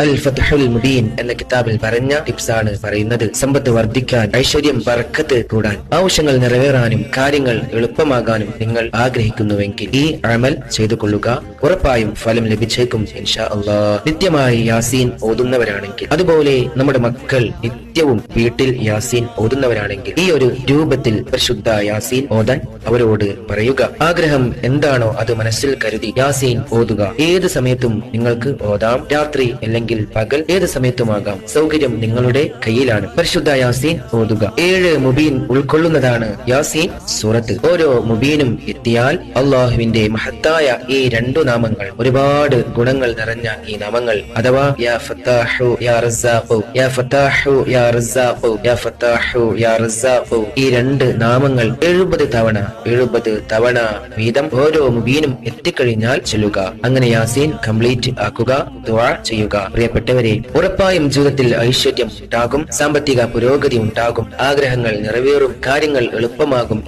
അൽ എന്ന കിതാബിൽ പറഞ്ഞ ടിപ്സ് ആണ് പറയുന്നത്. സമ്പത്ത് വർദ്ധിക്കാൻ ഐശ്വര്യം ബർക്കത്ത് കൂടാൻ ആവശ്യങ്ങൾ നിറവേറാനും കാര്യങ്ങൾ എളുപ്പമാകാനും നിങ്ങൾ ആഗ്രഹിക്കുന്നുവെങ്കിൽ ഈ അമൽ ചെയ്തു കൊള്ളുക ഉറപ്പായും ഫലം ലഭിച്ചേക്കും ഇൻഷാ നിത്യമായി യാസീൻ ഓതുന്നവരാണെങ്കിൽ അതുപോലെ നമ്മുടെ മക്കൾ നിത്യവും വീട്ടിൽ യാസീൻ ഓതുന്നവരാണെങ്കിൽ ഈ ഒരു രൂപത്തിൽ പരിശുദ്ധ യാസീൻ ഓതാൻ അവരോട് പറയുക. ആഗ്രഹം എന്താണോ അത് മനസ്സിൽ കരുതി യാസീൻ ഓതുക. ഏത് സമയത്തും നിങ്ങൾക്ക് ഓതാം. രാത്രി അല്ലെങ്കിൽ പകൽ ഏത് സമയത്തുമാകാം? സൗകര്യം നിങ്ങളുടെ കയ്യിലാണ്. പരിശുദ്ധ യാസീൻ ഓതുക. ഏഴ് മുബീൻ ഉൾക്കൊള്ളുന്നതാണ് യാസീൻ സൂറത്ത്. ഓരോ മുബീനും എത്തിയാൽ അള്ളാഹുവിന്റെ മഹത്തായ ഈ രണ്ടു നാമങ്ങൾ ഒരുപാട് ഗുണങ്ങൾ നിറഞ്ഞ ഈ നാമങ്ങൾ. അഥവാ യാ ഫത്താഹു യാ റസാഖു യാ ഫത്താഹു യാ റസാഖു യാ ഫത്താഹു യാ റസാഖു. ഈ രണ്ട് നാമങ്ങൾ എഴുപത് തവണ എഴുപത് തവണ വീതം ഓരോ മുബീനും എത്തിക്കഴിഞ്ഞാൽ ചൊല്ലുക. അങ്ങനെ യാസീൻ കംപ്ലീറ്റ് ആക്കുക ദുആ ചെയ്യുക. പ്രിയപ്പെട്ടവരെ ഉറപ്പായും ജീവിതത്തിൽ ഐശ്വര്യം ഉണ്ടാകും സാമ്പത്തിക പുരോഗതി ഉണ്ടാകും ആഗ്രഹങ്ങൾ നിറവേറും കാര്യങ്ങൾ എളുപ്പമാകും